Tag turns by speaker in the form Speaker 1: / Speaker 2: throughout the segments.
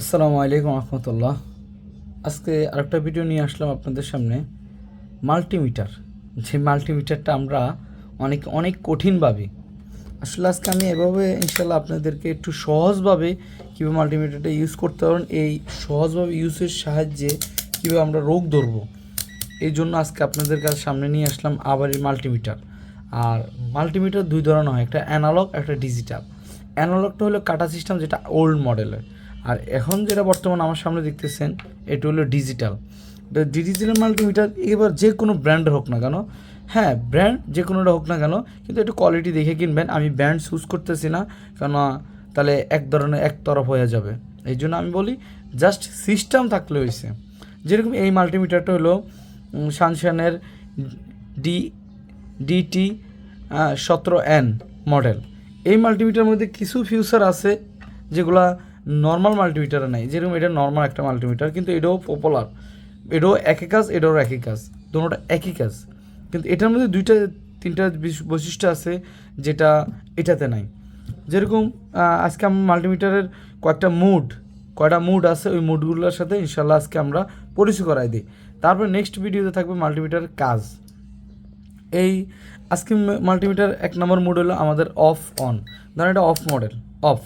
Speaker 1: আসসালামু আলাইকুম রহমতুল্লাহ। আজকে আরেকটা ভিডিও নিয়ে আসলাম আপনাদের সামনে। মাল্টিমিটার। যে মাল্টিমিটারটা আমরা অনেক অনেক কঠিনভাবে। আসলে আজকে আমি এভাবে ইনশাল্লাহ আপনাদেরকে একটু সহজভাবে কীভাবে মাল্টিমিটারটা ইউজ করতে পারেন এই সহজভাবে ইউজের সাহায্যে কীভাবে আমরা রোগ ধরবো, এই জন্য আজকে আপনাদের কাছে সামনে নিয়ে আসলাম আবার এই মাল্টিমিটার। আর মাল্টিমিটার দুই ধরনের হয়, একটা অ্যানালগ একটা ডিজিটাল অ্যানালগটা হলো কাটা সিস্টেম যেটা ওল্ড মডেলের আর এখন যেটা বর্তমান আমার সামনে দেখতেছেন, এটা হলো ডিজিটাল ডিজিটাল মাল্টিমিটার এবার যে কোনো ব্র্যান্ড হোক না কেন হ্যাঁ ব্র্যান্ড যে কোনোটা হোক না কেন, কিন্তু একটু কোয়ালিটি দেখে কিনবেন। আমি ব্র্যান্ড চুজ করতেছি না, কেন তাহলে এক ধরনের এক তরফ হয়ে যাবে। এই জন্য আমি বলি জাস্ট সিস্টেম থাকলে হয়েছে যেরকম এই মাল্টিমিটারটা হলো সানশানের ডি ডিটি সতেরো এন মডেল এই মাল্টিমিটার মধ্যে কিছু ফিউচার আছে, যেগুলা নর্মাল মাল্টিমিটারে নাই। যেরকম এটা নর্মাল একটা মাল্টিমিটার কিন্তু এটাও পপুলার এটাও একই কাজ এটাও একই কাজ। দুটোটা একই কাজ। কিন্তু এটার মধ্যে দুইটা, তিনটা বিশ- বৈশিষ্ট্য আছে যেটা এটাতে নাই। যেরকম আজকে আমরা মাল্টিমিটারের কয়েকটা মুড কয়টা মুড আছে, ওই মুডগুলোর সাথে ইনশাল্লাহ আজকে আমরা পরিচয় করাই দিই। তারপরে নেক্সট ভিডিওতে থাকবে মাল্টিমিটারের কাজ। এই আজকে মাল্টিমিটার এক নম্বর মোড হলো আমাদের অফ অন ধরেন এটা অফ মডেল অফ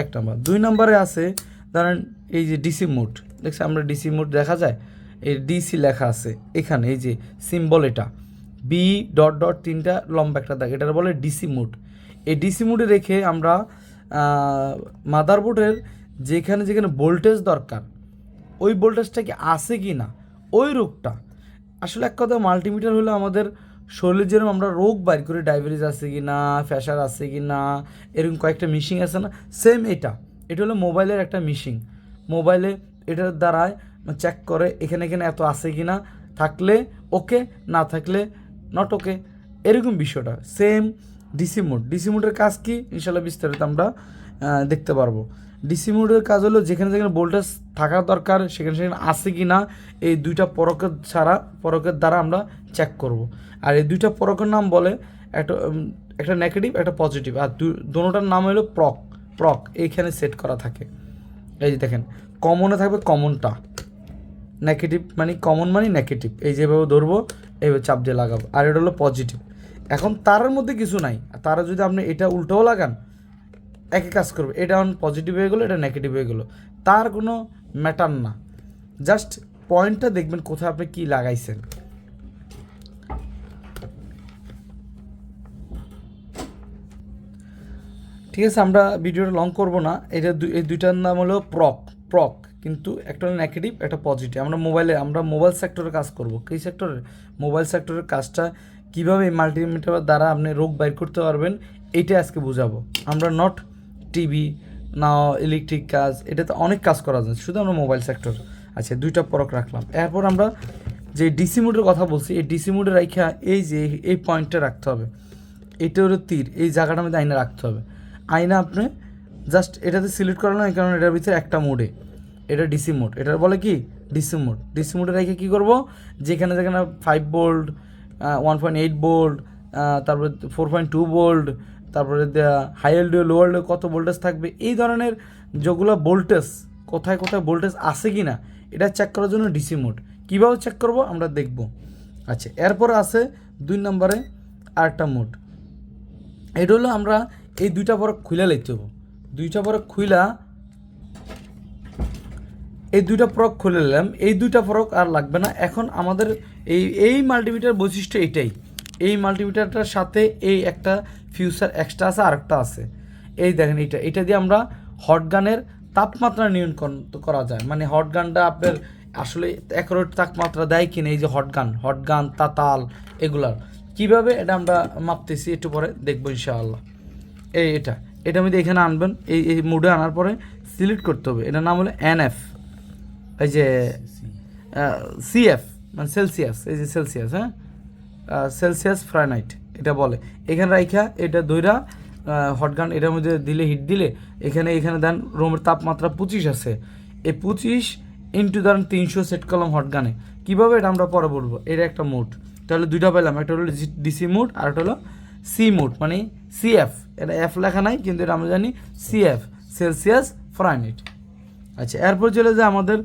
Speaker 1: এক নম্বর। দুই নম্বরে আছে, ধরেন এই যে ডিসি মোড দেখছি আমরা ডিসি মোড দেখা যায়? এই ডিসি লেখা আছে এখানে, এই যে সিম্বল এটা। বি ডট ডট তিনটা লম্বা একটা দাগ এটা বলে ডিসি মোড এই ডিসি মোডে রেখে আমরা মাদারবোর্ডের যেখানে যেখানে ভোল্টেজ দরকার, ওই ভোল্টেজটা কি আছে কি না ওই রোগটা আসলে এক কথা মাল্টিমিটার হলো আমাদের শরীরে যেরকম আমরা রোগ বাইর করি ডায়াবেটিস আছে কি না প্রেশার আছে কি না, এরকম কয়েকটা মিশিং আছে না সেম এটা। এটা হলো মোবাইলের একটা মিশিং মোবাইলে এটার দ্বারায় চেক করে এখানে এখানে এত আছে কি না, থাকলে ওকে না থাকলে নট ওকে এরকম বিষয়টা। সেম ডিসি মোড ডিসি মোডের কাজ কি? ইনশাল্লাহ বিস্তারিত আমরা দেখতে পারব। ডিসি মোডের কাজ হলো যেখানে যেখানে ভোল্টেজ থাকা দরকার, সেখানে সেখানে আছে কি না এই দুইটা পরকের ছাড়া, পরকের দ্বারা আমরা চেক করব। আর এই দুইটা পরকের নাম বলে একটা একটা নেগেটিভ একটা পজিটিভ আর দুটার নাম হলো প্রক প্রক এইখানে সেট করা থাকে। এই যে দেখেন কমনে থাকবে কমনটা নেগেটিভ মানে কমন মানে নেগেটিভ এই যেভাবে ধরবো, এইভাবে চাপ দিয়ে লাগাবো। আর এটা হলো পজিটিভ এখন তারের মধ্যে কিছু নাই। তারা যদি আপনি এটা উল্টোও লাগান একই কাজ করবে। এটা অন পজিটিভ হয়ে গেলো, এটা নেগেটিভ হয়ে গেলো। তার কোনো ম্যাটার না। জাস্ট পয়েন্টটা দেখবেন কোথায় আপনি কী লাগাইছেন। ঠিক আছে, আমরা ভিডিওটা লং করব না। এটা এই দুইটার নাম হলো প্রক প্রক কিন্তু একটা হলো নেগেটিভ একটা পজিটিভ আমরা মোবাইলে আমরা মোবাইল সেক্টরে কাজ করব। কী সেক্টরে মোবাইল সেক্টরের কাজটা কীভাবে মাল্টিমিটার দ্বারা আপনি রোগ বাইর করতে পারবেন, এইটা আজকে বোঝাবো। আমরা নট টিভি না ইলেকট্রিক কাজ, এটাতে অনেক কাজ করা যায়, শুধু আমরা মোবাইল সেক্টর আচ্ছা দুইটা পরক রাখলাম। এরপর আমরা যে ডিসি মোডের কথা বলছি, এই ডিসি মোডে রাখা এই যে, এই পয়েন্টটা রাখতে হবে। এটা হলো তীর, এই জায়গাটার মধ্যে আয়না রাখতে হবে। আয়না আপনি জাস্ট এটাতে সিলেক্ট করা নয় কারণ এটার ভিতরে একটা মোডে। এটা ডিসি মোড এটার বলে কি? DC mode. ডিসি মোডে রেখে কী করব? যেখানে যেখানে five volt one point eight volt তারপরে ফোর পয়েন্ট টু বোল্ড তারপরে হাই এলডিও লো এলডিও কত ভোল্টেজ থাকবে? এই ধরনের যেগুলো ভোল্টেজ কোথায় কোথায় ভোল্টেজ আছে কি না এটা চেক করার জন্য ডিসি মোড কীভাবে চেক করব আমরা দেখব। আচ্ছা এরপর আছে দুই নম্বরে আরেকটা মোড এটা হলো আমরা এই দুইটা ফরক খুলে লাইতে হব। দুইটা ফরক খুইলা, এই দুইটা ফরক খুলে নিলাম। এই দুইটা ফরক আর লাগবে না। এখন আমাদের এই এই মাল্টিমিটার বৈশিষ্ট্য এটাই। এই মাল্টিমিটারটার সাথে এই একটা ফিউচার এক্সট্রা আছে, আরেকটা আছে। এই দেখেন এটা এটা দিয়ে আমরা হট গানের তাপমাত্রা নিয়ন্ত্রণ করা যায়। মানে হট গানটা আপনার আসলে অ্যাকুরেট তাপমাত্রা দেয় কিনা, এই যে হট গান হট গান তাতাল, এগুলার। কীভাবে এটা আমরা মাপতেছি একটু পরে দেখব ইনশাআল্লাহ। এই এটা এটা আমি এখানে আনবেন, এই এই মুডে আনার পরে সিলেক্ট করতে হবে। এটার নাম হলো এনএফ এই যে সিএফ মানে সেলসিয়াস এই যে সেলসিয়াস হ্যাঁ? সেলসিয়াস ফ্রাইনাইট এটা বলে। এখানে রাইখা, এটা দইরা হটগান এটার মধ্যে দিলে হিট দিলে, এখানে এখানে দেন রুমের তাপমাত্রা পঁচিশ আছে। এই পঁচিশ ইন্টু ধরেন তিনশো সেট করলাম হটগানে কীভাবে এটা আমরা পরে বলব? এটা একটা মোড তাহলে দুইটা পেলাম, একটা হলো ডিসি মোড আর একটা হলো সি মোড মানে সিএফ এটা এফ লেখা নাই, কিন্তু এটা আমরা জানি সিএফ সেলসিয়াস ফ্রাইনাইট আচ্ছা এরপর চলে যে আমাদের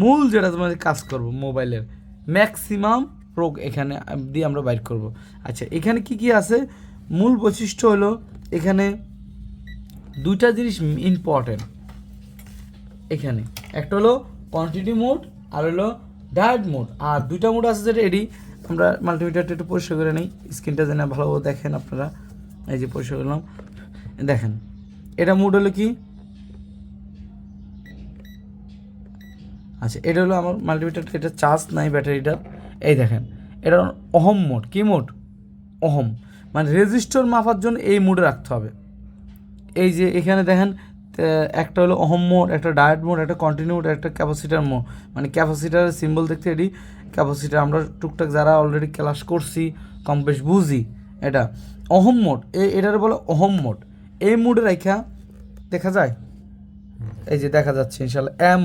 Speaker 1: মূল যেটা তোমাদের কাজ করব মোবাইলের ম্যাক্সিমাম প্রোগ এখানে দিয়ে আমরা বাইর করব। আচ্ছা এখানে কি কি আছে? মূল বৈশিষ্ট্য হলো এখানে দুইটা জিনিস ইম্পর্টেন্ট এখানে, একটা হলো কোয়ান্টিটি মোড আর হলো ডায়েট মোড আর দুইটা মোড আছে যেটা এডি আমরা মাল্টিমিটারটা একটু পরিষ্কার করে নিই। স্ক্রিনটা যেন ভালোভাবে দেখেন আপনারা। এই যে পরিষ্কার করলাম। দেখেন, এটা মোড হলো কি? আচ্ছা এটা হলো আমার মাল্টিমিটার এটা চার্জ নাই ব্যাটারিটার এই দেখেন এটা অহম মোড। কি মোড? অহম। মানে রেজিস্টর মাপার জন্য এই মোডে রাখতে হবে। এই যে এখানে দেখেন একটা হলো অহম মোড একটা ডায়েট মোড একটা কন্টিনিউ মোড একটা ক্যাপাসিটার মোড। মানে ক্যাপাসিটারের সিম্বল দেখতে এটি ক্যাপাসিটার আমরা টুকটাক যারা অলরেডি ক্লাস করছি কম বেশ বুঝি এটা। অহম মোড এ এটার বলে অহম মোড। এই মোডে রাখা দেখা যায়? এই যে দেখা যাচ্ছে ইনশাল্লাহ এম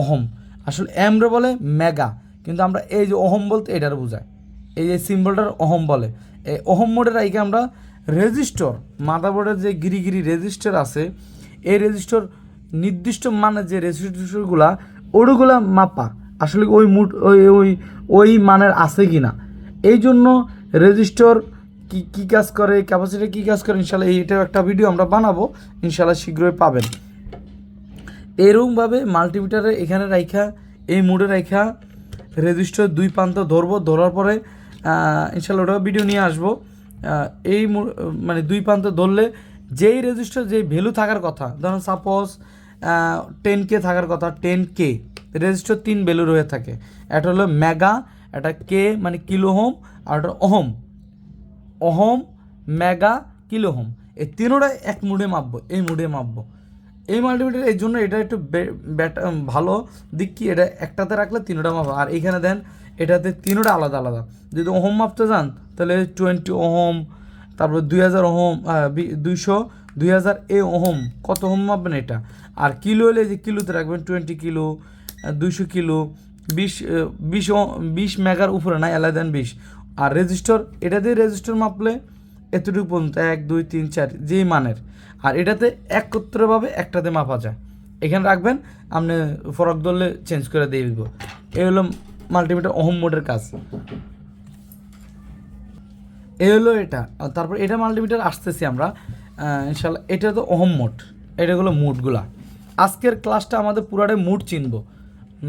Speaker 1: অহম। আসলে এম রে বলে মেগা। কিন্তু আমরা এই যে অহম বলতে এটার বোঝায়। এই যে সিম্বলটার অহম বলে। এই অহম মোডের আইকে আমরা রেজিস্টর মাদারবোর্ডের যে গিরি গিরি রেজিস্টার আছে, এই রেজিস্টর নির্দিষ্ট মানের যে রেজিস্টরগুলা, ওগুলা মাপা। আসলে ওই মুড, ওই ওই ওই মানের আছে কি না এই জন্য রেজিস্টর কি, কী কাজ করে ক্যাপাসিটি কী কাজ করে, ইনশাল্লাহ এইটাও একটা ভিডিও আমরা বানাবো। ইনশাল্লাহ শীঘ্রই পাবেন। এরকমভাবে মাল্টিমিটারে এখানে রাইখা, এই মুডে রাইখা রেজিস্টার দুই প্রান্ত ধরবো, ধরার পরে ইনশাল্লাহ ওটা ভিডিও নিয়ে আসব। এই মানে দুই প্রান্ত ধরলে যেই রেজিস্টার, যেই ভ্যালু থাকার কথা, ধরুন সাপোজ টেন কে থাকার কথা টেন কে রেজিস্টার তিন ভ্যালু রয়ে থাকে। একটা হলো মেগা একটা কে মানে কিলো হোম আর একটা অহম অহম মেগা কিলোহোম এই তিনোটা এক মুডে মাপবো, এই মুডে মাপবো। এই মাল্টিমিটার এই জন্য এটা একটু ভালো দিক কি? এটা একটাতে রাখলে তিনোটা মাপ আর এইখানে দেন, এটাতে তিনোটা আলাদা আলাদা। যদি ওহম মাপতে যান, তাহলে টোয়েন্টি ওহম, তারপর দুই হাজার ওহম দুইশো, দুই হাজার এ ওহম, কত ওহম মাপবেন এটা? আর কিলো হলে যে কিলোতে রাখবেন টোয়েন্টি কিলো দুইশো কিলো, বিশ বিশ বিশ মেগার উপরে না এলাকা দেন বিশ। আর রেজিস্টার, এটা দিয়ে রেজিস্টার মাপলে এতটুকু পর্যন্ত, এক, দুই, তিন, চার, যেই মানের। আর এটাতে একত্রভাবে একটাতে মাপা যায়। এখানে রাখবেন, আপনি ফরক ধরলে চেঞ্জ করে দিয়ে দিব। এই হলো মাল্টিমিটার অহম মোডের কাজ। এই হলো এটা। তারপর এটা মাল্টিমিটার আসতেছি আমরা ইনশাল্লাহ, এটা তো অহম মোড এটা হলো মুডগুলা আজকের ক্লাসটা আমাদের পুরাটাই মুড চিনবো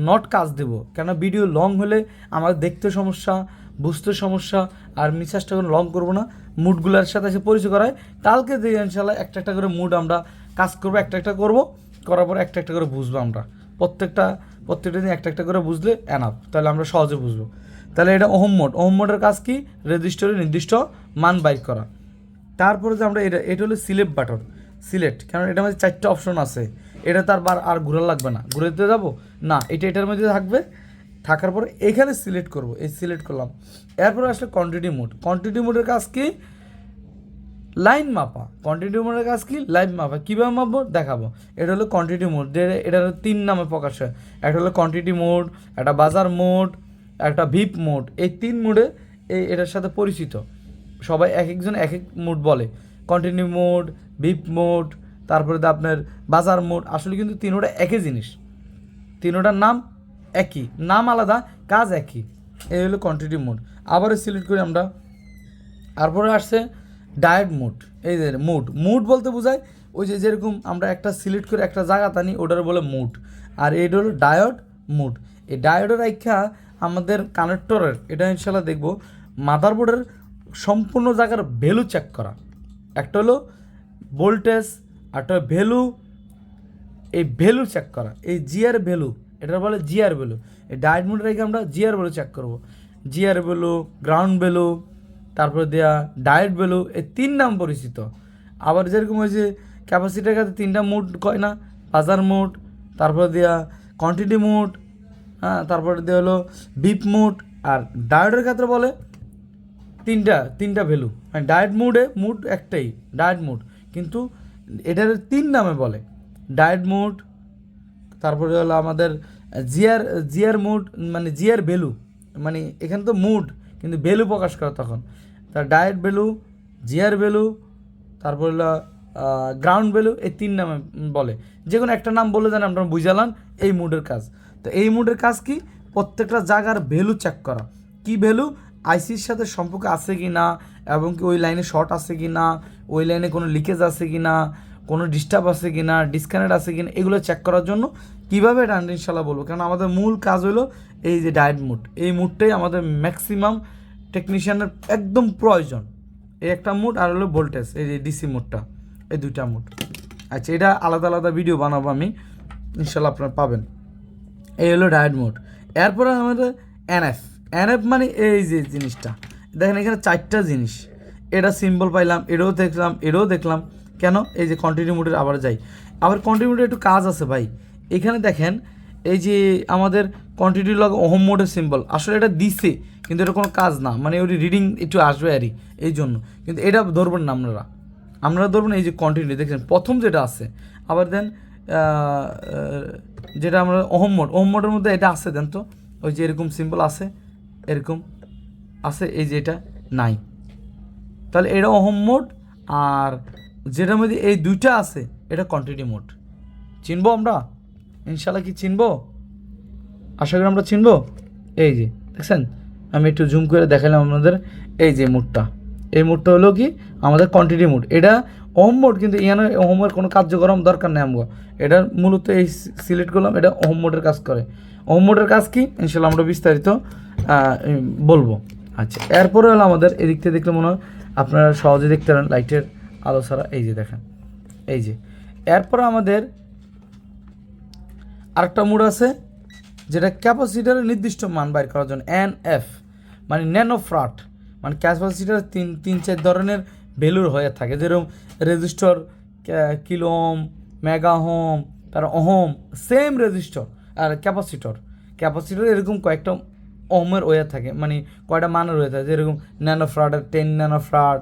Speaker 1: নট কাজ দেব। কেন ভিডিও লং হলে আমাদের দেখতে সমস্যা বুঝতে সমস্যা, আর মিসাজটা কোনো লং করব না। মুডগুলোর সাথে এসে পরিচয় করায়। কালকে দিয়ে ইনশাল্লাহ একটা একটা করে মুড আমরা কাজ করব, একটা একটা করব। করার পর একটা একটা করে বুঝব আমরা। প্রত্যেকটা প্রত্যেকটা দিন একটা একটা করে বুঝলে এনাফ তাহলে আমরা সহজে বুঝব। তাহলে এটা ওহম মোড ওহম মোডের কাজ কি? রেজিস্টারে নির্দিষ্ট মান বাইর করা। তারপরে যে আমরা এটা এটা হলো সিলেক্ট বাটন সিলেক্ট কারণ এটার মধ্যে চারটে অপশন আছে। এটা তার বার, আর ঘোরা লাগবে না। ঘুরে দিতে যাব? না, এটা এটার মধ্যে থাকবে। থাকার পর এখানে সিলেক্ট করব, এই সিলেক্ট করলাম। এরপরে আসলে কোয়ান্টিটি মোড কোয়ান্টিটি মোডের কাজ কি? লাইন মাপা। কোয়ান্টিটি মোডের কাজ কি? লাইন মাপা। কীভাবে মাপবো? দেখাবো। এটা হলো কোয়ান্টিটি মোড এটা হলো তিন নামে প্রকাশ হয়। একটা হলো কোয়ান্টিটি মোড একটা বাজার মোড একটা ভিপ মোড এই তিন মোডে এই এটার সাথে পরিচিত। সবাই এক একজন এক এক মোড বলে। কন্টিনিউ মোড ভিপ মোড তারপরে আপনার বাজার মোড আসলে কিন্তু তিনোটা একই জিনিস। তিনোটার নাম একই, নাম আলাদা, কাজ একই। এই হলো কন্টিনিউ মোড আবারও সিলেক্ট করি আমরা। তারপরে আসছে ডায়েট মুড এই যে মুড মুড বলতে বোঝায় ওই যে যেরকম আমরা একটা সিলেক্ট করে একটা জায়গা টানি, ওটার বলে মুড আর এটা হলো ডায়োড মুড এই ডায়োডের আখ্যা আমাদের কানেক্টরের এটা ইনশাল্লাহ দেখব মাদারবোর্ডের সম্পূর্ণ জায়গার ভ্যালু চেক করা। একটা হলো ভোল্টেজ একটা ভ্যালু এই ভ্যালু চেক করা। এই জিআর ভ্যালু এটা বলে জিআর ভ্যালু। এই ডায়েট মোড রেখে আমরা জিআর ভ্যালু চেক করব। জিআর ভ্যালু, গ্রাউন্ড ভ্যালু, তারপরে দেয়া ডায়েট ভ্যালু, এই তিন নাম পরিচিত। আবার যেরকম যে ক্যাপাসিটির কাছে তিনটা মোড কয় না? বাজার মোড, তারপরে দেয়া কোয়ান্টিটি মোড হ্যাঁ তারপরে দেওয়া হলো বিপ মোড, আর ডায়েটের ক্ষেত্রে বলে তিনটা তিনটা ভ্যালু। মানে ডায়েট মুডে মুড একটাই ডায়েট মুড। কিন্তু এটার তিন নামে বলে ডায়েট মুড তারপরে হলো আমাদের জিয়ার জিয়ার মুড মানে জিয়ার ভ্যালু মানে এখানে তো মুড কিন্তু ভ্যালু প্রকাশ করে তখন। তার ডায়েট ভ্যালু জিয়ার ভ্যালু তারপর হলো গ্রাউন্ড ভ্যালু এই তিন নামে বলে। যে কোনো একটা নাম বলে দেন আপনারা বুঝালাম এই মুডের কাজ। তো এই মুডের কাজ কি? প্রত্যেকটা জায়গার ভ্যালু চেক করা। কি ভ্যালু আইসির সাথে সম্পর্ক আছে কি না এবং কি ওই লাইনে শর্ট আছে কি না ওই লাইনে কোনো লিকেজ আছে কি না কোনো ডিস্টার্ব আছে কি না ডিসকানেক্ট আছে কি না এগুলো চেক করার জন্য কীভাবে এটা ইনশাল্লাহ বলব? কারণ আমাদের মূল কাজ হলো এই যে ডায়েট মুড এই মুডটাই আমাদের ম্যাক্সিমাম টেকনিশিয়ানের একদম প্রয়োজন। এই একটা মুড আর হলো ভোল্টেজ এই যে ডিসি মুডটা এই দুইটা মুড আচ্ছা এটা আলাদা আলাদা ভিডিও বানাবো আমি। ইনশাল্লাহ আপনারা পাবেন। এই হলো ডায়েট মুড এরপরে আমাদের এনএফ এনএফ মানে এই যে জিনিসটা। দেখেন এখানে চারটা জিনিস। এটা সিম্বল পাইলাম, এটাও দেখলাম এটাও দেখলাম। কেন? এই যে কন্টিনিউ মোডের আবার যাই। আবার কন্টিনিউ মোডের একটু কাজ আছে ভাই। এখানে দেখেন, এই যে আমাদের কন্টিনিউ লগ ওহম মোডের সিম্বল আসলে এটা দিছে, কিন্তু এটা কোনো কাজ না। মানে ওই রিডিং একটু আসবে আরই এই জন্য। কিন্তু এটা ধরবেন না আপনারা। আপনারা ধরবেন এই যে কন্টিনিউ দেখছেন, প্রথম যেটা আছে, আবার দেন যেটা আমরা ওহম মোড ওহম মোডের মধ্যে এটা আছে, দেন তো। ওই যে এরকম সিম্বল আছে, এরকম আছে, এই যে এটা নাই। তাহলে এটা ওহম মোড আর যেটার মধ্যে এই দুইটা আছে, এটা কন্টিনিউ মোড চিনবো আমরা? ইনশাল্লাহ কি চিনবো? আশা করি আমরা চিনবো? এই যে, দেখছেন? আমি একটু জুম করে দেখালাম আপনাদের এই যে মুডটা এই মুডটা হলো কি? আমাদের কন্টিনিউ মুড এটা ওহম মোড কিন্তু এখানে ওহমের কোনো কার্যক্রম দরকার নেই আমগো। এটা মূলত এই সিলেক্ট করলাম, এটা ওহম মোডের কাজ করে। ওহম মোডের কাজ কি? ইনশাল্লাহ আমরা বিস্তারিত বলব। আচ্ছা এরপরে হলো আমাদের এদিক থেকে দেখলে মনে হয় আপনারা সহজে দেখতে পারেন লাইটের আলো ছাড়া, এই যে দেখেন, এই যে। এরপরে আমাদের আরেকটা মুড আছে, যেটা ক্যাপাসিটারের নির্দিষ্ট মান বাইর করার জন্য এন এফ মানে ন্যানো ফ্রাট মানে ক্যাপাসিটার তিন তিন, চার ধরনের ভ্যালুর হয়ে থাকে, যেরকম resistor kilohm ohm mega ohm তার ওহম, সেম রেজিস্টর আর ক্যাপাসিটর। ক্যাপাসিটর এরকম কয়েকটা ওহমের ওয়ে থাকে মানে কয়টা মানের হয়ে থাকে, যেরকম nano farad ten nano farad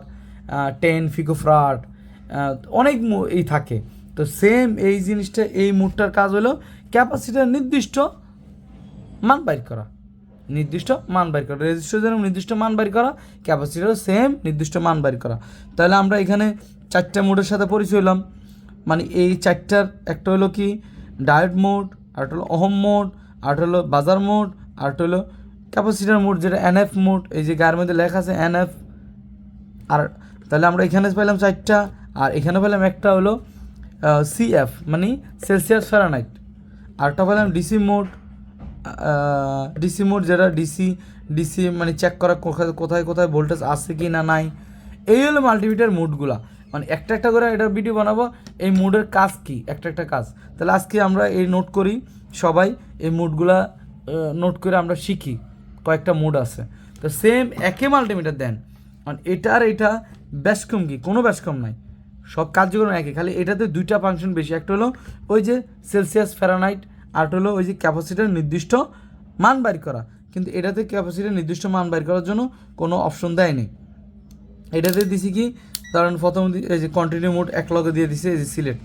Speaker 1: ten pico farad অনেক এই থাকে। তো সেম এই জিনিসটা, এই মুডটার কাজ হলো ক্যাপাসিটার নির্দিষ্ট মান বাইর করা। নির্দিষ্ট মান বাইর করা। রেজিস্টার যেরকম নির্দিষ্ট মান বাইর করা ক্যাপাসিটারও সেম নির্দিষ্ট মান বাইর করা। তাহলে আমরা এখানে চারটা মোডের সাথে পরিচয় হলাম। মানে এই চারটার, একটা হলো কি? ডায়েট মোড আরেকটা হলো অহম মোড আরেকটা হলো বাজার মোড আরেকটা হলো ক্যাপাসিটার মোড, যেটা এনএফ মোড, এই যে গায়ের মধ্যে লেখা আছে এনএফ আর তাহলে আমরা এখানে পেলাম চারটা, আর এখানে পেলাম একটা হলো সিএফ মানে সেলসিয়াস ফ্যারানাইট আরেকটা পেলাম ডিসি মোড ডিসি মোড যেটা ডিসি ডিসি মানে চেক করা কোথায় কোথায় ভোল্টেজ আছে কি না নাই। এই হলো মাল্টিমিটার মোডগুলা মানে একটা একটা করে এটা ভিডিও বানাবো, এই মোডের কাজ কি? একটা একটা কাজ। তাহলে আজকে আমরা এই নোট করি, সবাই এই মোডগুলা নোট করে আমরা শিখি, কয়েকটা মোড আছে। তো সেম একে মাল্টিমিটার দেন। আর এটা আর এটা বেশ কম কি? কোনো বেশ কম নাই। সব কার্যক্রম একই, খালি এটাতে দুইটা ফাংশন বেশি। একটা হলো ওই যে সেলসিয়াস ফ্যারানাইট আর হলো ওই যে ক্যাপাসিটার নির্দিষ্ট মান বাইর করা। কিন্তু এটাতে ক্যাপাসিটার নির্দিষ্ট মান বাইর করার জন্য কোনো অপশন দেয়নি এটাতে দিছি কি? ধরেন প্রথম এই যে কন্টিনিউ মোড এক লগে দিয়ে দিছে, এই যে সিলেট।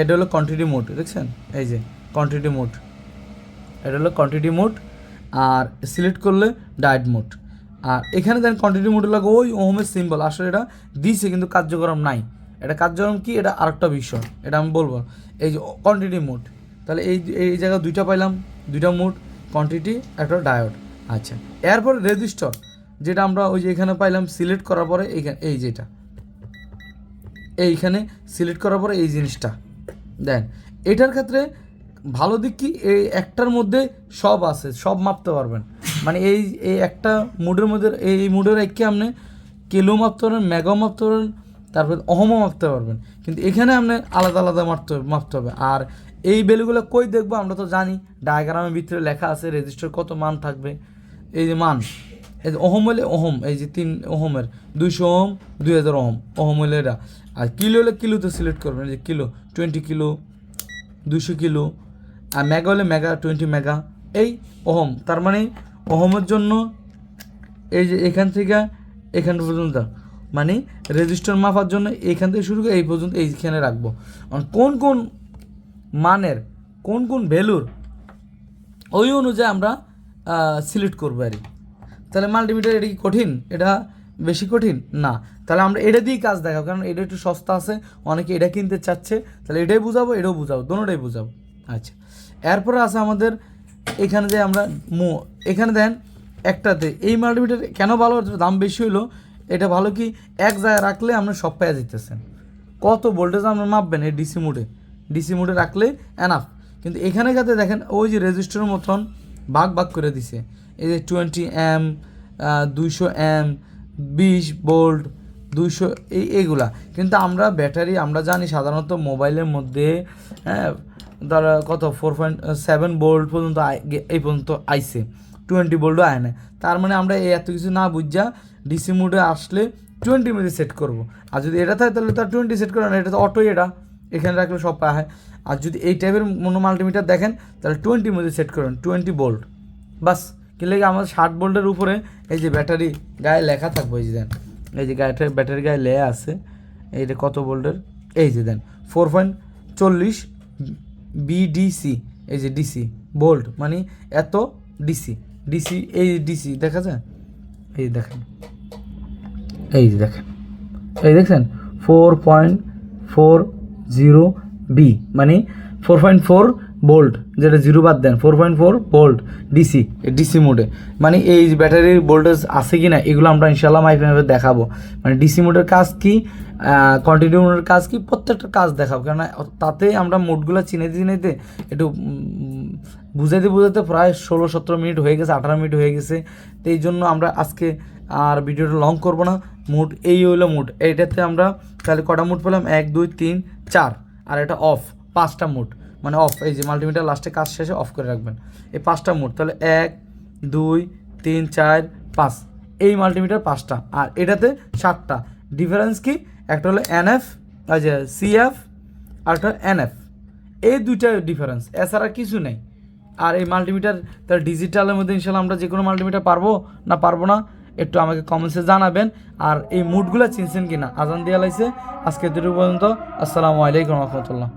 Speaker 1: এটা হলো কন্টিনিউ মোড দেখছেন? এই যে কন্টিনিউ মোড এটা হলো কন্টিনিউ মোড আর সিলেক্ট করলে ডায়েট মোড আর এখানে দেন কন্টিনিউ মোড লাগে, ওই ওহমের সিম্বল আসলে এটা দিছে কিন্তু কার্যক্রম নাই। এটা কার্যক্রম কি? এটা আরেকটা বিষয়, এটা আমি বলব। এই যে কন্টিনিউ মোড তাহলে এই এই জায়গায় দুইটা পাইলাম, দুইটা মোড কোয়ান্টিটি একটা ডায়োড আচ্ছা এরপর রেজিস্টার যেটা আমরা ওই যে এখানে পাইলাম সিলেক্ট করার পরে এইখানে, এই যেটা। এইখানে সিলেক্ট করার পরে এই জিনিসটা। দেন, এটার ক্ষেত্রে ভালো দিক কি? এই একটার মধ্যে সব আছে, সব মাপতে পারবেন। মানে এই এই একটা মুডের মধ্যে, এই মুডের একে আপনি কিলো মাপতে পারবেন মেগাও মাপতে পারবেন, তারপর অহমও মাপতে পারবেন। কিন্তু এখানে আপনি আলাদা আলাদা মাপতে মাপতে হবে। আর এই ভ্যালুগুলো কই দেখব আমরা তো জানি। ডায়াগ্রামের ভিতরে লেখা আছে রেজিস্টার কত মান থাকবে। এই যে মান, এই যে অহম হলে ওহম এই যে তিন ওহমের দুইশো ওহম দুই হাজার অহম অহম হলে এরা আর কিলো হলে কিলোতে সিলেক্ট করবেন যে কিলো টোয়েন্টি কিলো দুশো কিলো। আর মেগা হলে মেগা টোয়েন্টি মেগা এই অহম। তার মানে ওহমের জন্য এই যে এখান থেকে এখান পর্যন্ত মানে রেজিস্টার মাপার জন্য এখান থেকে শুরু করে এই পর্যন্ত এইখানে রাখব। কোন কোন মানের, কোন কোন ভ্যালুর ওই অনুযায়ী আমরা সিলেক্ট করব আর। তাহলে মাল্টিমিটার এটা কি কঠিন? এটা বেশি কঠিন? না। তাহলে আমরা এটা দিয়েই কাজ দেখাবো, কারণ এটা একটু সস্তা আছে, অনেকে এটা কিনতে চাচ্ছে। তাহলে এটাই বুঝাবো, এটাও বুঝাবো, দোনোটাই বুঝাবো। আচ্ছা। এরপরে আছে আমাদের এখানে যে আমরা মো, এখানে দেন একটাতে, এই মাল্টিমিটার কেন ভালো দাম বেশি হলো এটা ভালো কি? এক জায়গায় রাখলে আপনি সব পেয়ে দিতেছেন কত ভোল্টেজ আপনি মাপবেন এই ডিসি মোডে? ডিসি মোডে রাখলে এনাফ কিন্তু এখানে কাতে দেখেন, ওই যে রেজিস্টারের মতন ভাগ ভাগ করে দিছে। এই যে টোয়েন্টি এম দুইশো এম বিশ বোল্ট দুইশো, এই এইগুলা কিন্তু আমরা ব্যাটারি, আমরা জানি সাধারণত মোবাইলের মধ্যে হ্যাঁ ধর কত? ফোর পয়েন্ট সেভেন বোল্ট পর্যন্ত এই পর্যন্ত আইসে টোয়েন্টি বোল্টও আয় না তার মানে আমরা এই এত কিছু না বুঝা ডিসি মোডে আসলে টোয়েন্টি মধ্যে সেট করব। আর যদি এটা থাকে তাহলে তার টোয়েন্টি সেট করে না, এটা তো অটোই এটা। এখানে রাখলে সব পাওয়া হয়। আর যদি এই টাইপের মনো মাল্টিমিটার দেখেন, তাহলে টোয়েন্টি মধ্যে সেট করেন টোয়েন্টি ভোল্ট বাস, কি লাগে আমার ষাট বোল্টের উপরে এই যে ব্যাটারি গায়ে লেখা থাকবে, এই যে দেন। এই যে গায়েটার ব্যাটারি গায়ে লেয়া আছে। এইটা কত ভোল্টের এই যে দেন ফোর পয়েন্ট চল্লিশ বিডিসি এই যে ডিসি ভোল্ট মানে এত ডিসি ডিসি এই ডিসি দেখা যায় এই দেখেন। এই যে দেখেন। এই দেখছেন four point four zero V মানে ফোর পয়েন্ট ফোর ভোল্ট যেটা জিরো বাদ দেন four point four volt DC DC মোডে মানে এই ব্যাটারির ভোল্টেজ আছে কি না এগুলো আমরা ইনশাল্লাহ মাইপে দেখাবো। মানে ডিসি মোডের কাজ কি কন্টিনিউ মোডের কাজ কি, প্রত্যেকটা কাজ দেখাবো। কেন তাতে আমরা মোডগুলো চিনেতে চিনেতে একটু বুঝাইতে বুঝাইতে প্রায় ষোলো সতেরো মিনিট হয়ে গেছে, আঠারো মিনিট হয়ে গেছে। তো এই জন্য আমরা আজকে আর ভিডিওটা লং করব না। মুড এই হইল মুড। এইটাতে আমরা তাহলে কটা মুড পেলাম? এক, দুই, তিন, চার। আর এটা অফ পাঁচটা মুড। মানে অফ এই যে মাল্টিমিটার লাস্টে কাজ শেষে অফ করে রাখবেন। এই পাঁচটা মুড, তাহলে এক, দুই, তিন, চার, পাঁচ। এই মাল্টিমিটার পাঁচটা, আর এটাতে সাতটা। ডিফারেন্স কি? একটা হলো এনএফ যে সিএফ আর একটা এনএফ এই দুইটা ডিফারেন্স এছাড়া কিছু নেই। আর এই মাল্টিমিটার তার ডিজিটালের মধ্যে ইনশাল্লাহ আমরা যে কোনো মাল্টিমিটার পারব না পারব না, একটু আমাকে কমেন্টসে জানাবেন। আর এই মুডগুলো চিনছেন কিনা, আজান দিয়া লাইছে। আজকে দুটো পর্যন্ত, আসসালামু আলাইকুম রহমতুল্লাহ।